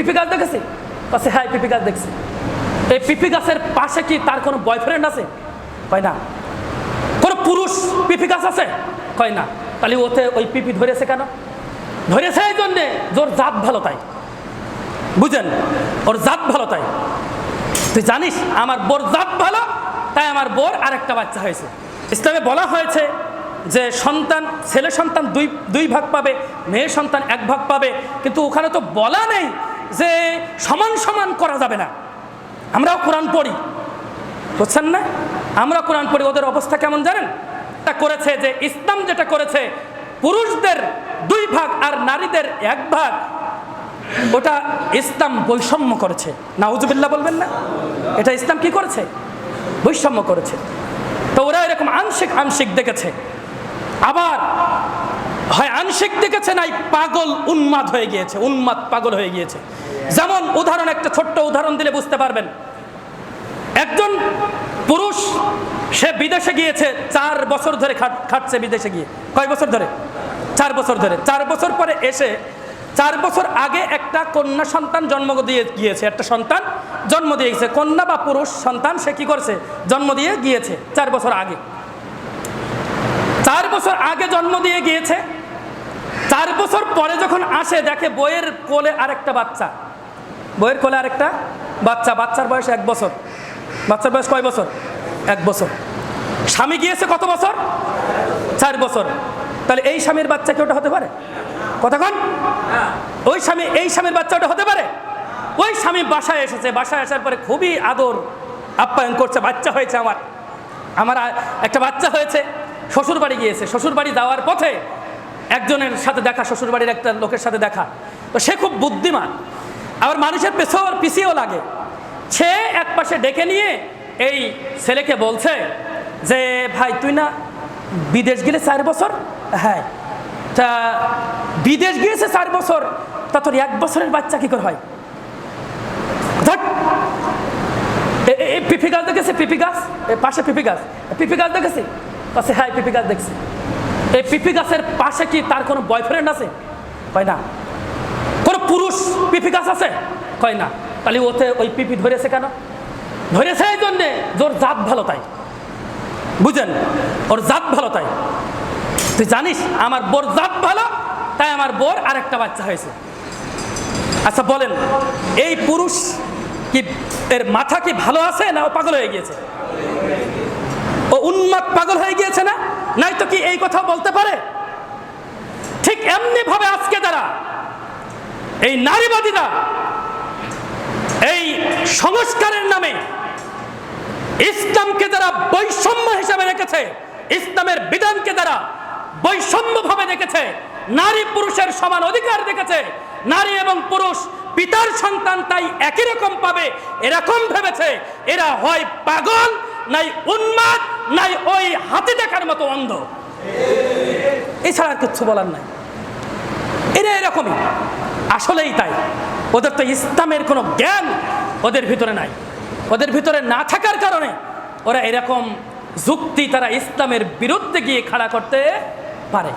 পিপি গাছ দেখেছি? কাছে হ্যাঁ পিপি গাছ দেখছি। এই পিপি গাছের পাশে কি তার কোনো বয়ফ্রেন্ড আছে? কয় না। কোনো পুরুষ পিপি গাছ আছে? কয় না। তাহলে ওতে ওই পিপি ধরেছে কেন? ধরেছে এই জন্যে জোর জাত ভালো তাই। বুঝেন? ওর জাত ভালো তাই। তুই জানিস, আমার বোর জাত ভালো, তাই আমার বোর আরেকটা বাচ্চা হয়েছে। ইসলামে বলা হয়েছে যে সন্তান, ছেলে সন্তান দুই দুই ভাগ পাবে, মেয়ে সন্তান এক ভাগ পাবে। কিন্তু ওখানে তো বলা নেই যে সমান সমান করা যাবে না। আমরাও কোরআন পড়ি। বুঝছেন না? আমরা কোরআন পড়ি, ওদের অবস্থা কেমন জানেন? তা করেছে যে ইসলাম যেটা করেছে, পুরুষদের দুই ভাগ আর নারীদের এক ভাগ, ওটা ইসলাম বৈষম্য করেছে। নাউজুবিল্লাহ বলবেন না? এটা ইসলাম কি করেছে? বৈষম্য করেছে। তো ওরা এরকম আংশিক আংশিক দেখেছে। আবার আংশিক দেখেছে নাই, পাগল উন্মাদ হয়ে গিয়েছে, উন্মাদ পাগল হয়ে গিয়েছে। যেমন উদাহরণ, একটা ছোট্ট উদাহরণ দিলে বুঝতে পারবেন। একজন পুরুষ, সে বিদেশে গিয়েছে, চার বছর ধরে খাট- খাটছে বিদেশে গিয়ে। কয় বছর ধরে? চার বছর ধরে। চার বছর পরে এসে, চার বছর আগে একটা কন্যা সন্তান জন্ম দিয়ে গিয়েছে। একটা সন্তান জন্ম দিয়ে গেছে কন্যা বা পুরুষ সন্তান, সে কি করছে? জন্ম দিয়ে গিয়েছে, চার বছর আগে। চার বছর আগে জন্ম দিয়ে গিয়েছে চার বছর পরে যখন আসে, দেখে বইয়ের কোলে আরেকটা বাচ্চা। বইয়ের কোলে আরেকটা বাচ্চা, বাচ্চার বয়স এক বছর। বাচ্চার বয়স কয় বছর? এক বছর। স্বামী গিয়েছে কত বছর? চার বছর। তাহলে এই স্বামীর বাচ্চা কি ওটা হতে পারে? কতক্ষণ ওই স্বামী, এই স্বামীর বাচ্চা ওটা হতে পারে? ওই স্বামী বাসায় এসেছে। বাসায় আসার পরে খুবই আদর, আপ্যায়ন করছে, বাচ্চা হয়েছে আমার। আমার একটা বাচ্চা হয়েছে শ্বশুর বাড়ি গিয়েছে। শ্বশুর বাড়ি যাওয়ার পথে একজনের সাথে দেখা শ্বশুর বাড়ির একটা লোকের সাথে দেখা। তো সে খুব বুদ্ধিমান। আবার মানুষের পেছেও আর পিছিয়েও লাগে। সে এক পাশে ডেকে নিয়ে এই ছেলেকে বলছে যে, ভাই, তুই না বিদেশ গেলে চার বছর? হ্যাঁ। তা বিদেশ গিয়েছে চার বছর, তা তোর এক বছরের বাচ্চা কি করে হয়? পিপি গাছ দেখেছি? পিপি গাছ? পাশে পিপি গাছ। পিপি গাছ দেখেছি? পাশে হ্যাঁ পিপি গাছ দেখছি। এই পিপি গাছের পাশে কি তার কোনো বয়ফ্রেন্ড আছে? কয় না। কোনো পুরুষ পিপি গাছ আছে? কয় না। তাহলে ওতে ওই পিপি ধরেছে কেন? ধরেছে এই জন্যে জোর জাত ভালো তাই। বুঝেন? ওর জাত ভালো তাই। তুই জানিস, আমার বোর জাত ভালো, তাই আমার বোর আরেকটা বাচ্চা হয়েছে। আচ্ছা বলেন, এই পুরুষ কি এর মাথা কি ভালো আছে না ও পাগল হয়ে গিয়েছে? ও উন্মাদ পাগল হয়ে গিয়েছে না নাই তো কি এই কথা বলতে পারে? ঠিক এমনি ভাবে আজকে যারা এই নারীবাদীরা এই সংস্কারের নামে ইসলামকে যারা বৈষম্য হিসাবে রেখেছে, ইসলামের বিধানকে যারা বৈষম্য ভাবে দেখেছে নারী পুরুষের সমান অধিকার দেখেছে নারী এবং পুরুষ পিতার সন্তান তাই একই রকম পাবে, এরকম ভেবেছে, এরা হয় পাগল, নাই উন্মাদ, নাই ওই হাতি দেখার মতো অন্ধ। এছাড়া আর কিচ্ছু বলার নাই। এরা এরকমই। আসলেই তাই। ওদের তো ইসলামের কোনো জ্ঞান ওদের ভিতরে নাই। ওদের ভিতরে না থাকার কারণে ওরা এরকম যুক্তি তারা ইসলামের বিরুদ্ধে গিয়ে খাড়া করতে পারে।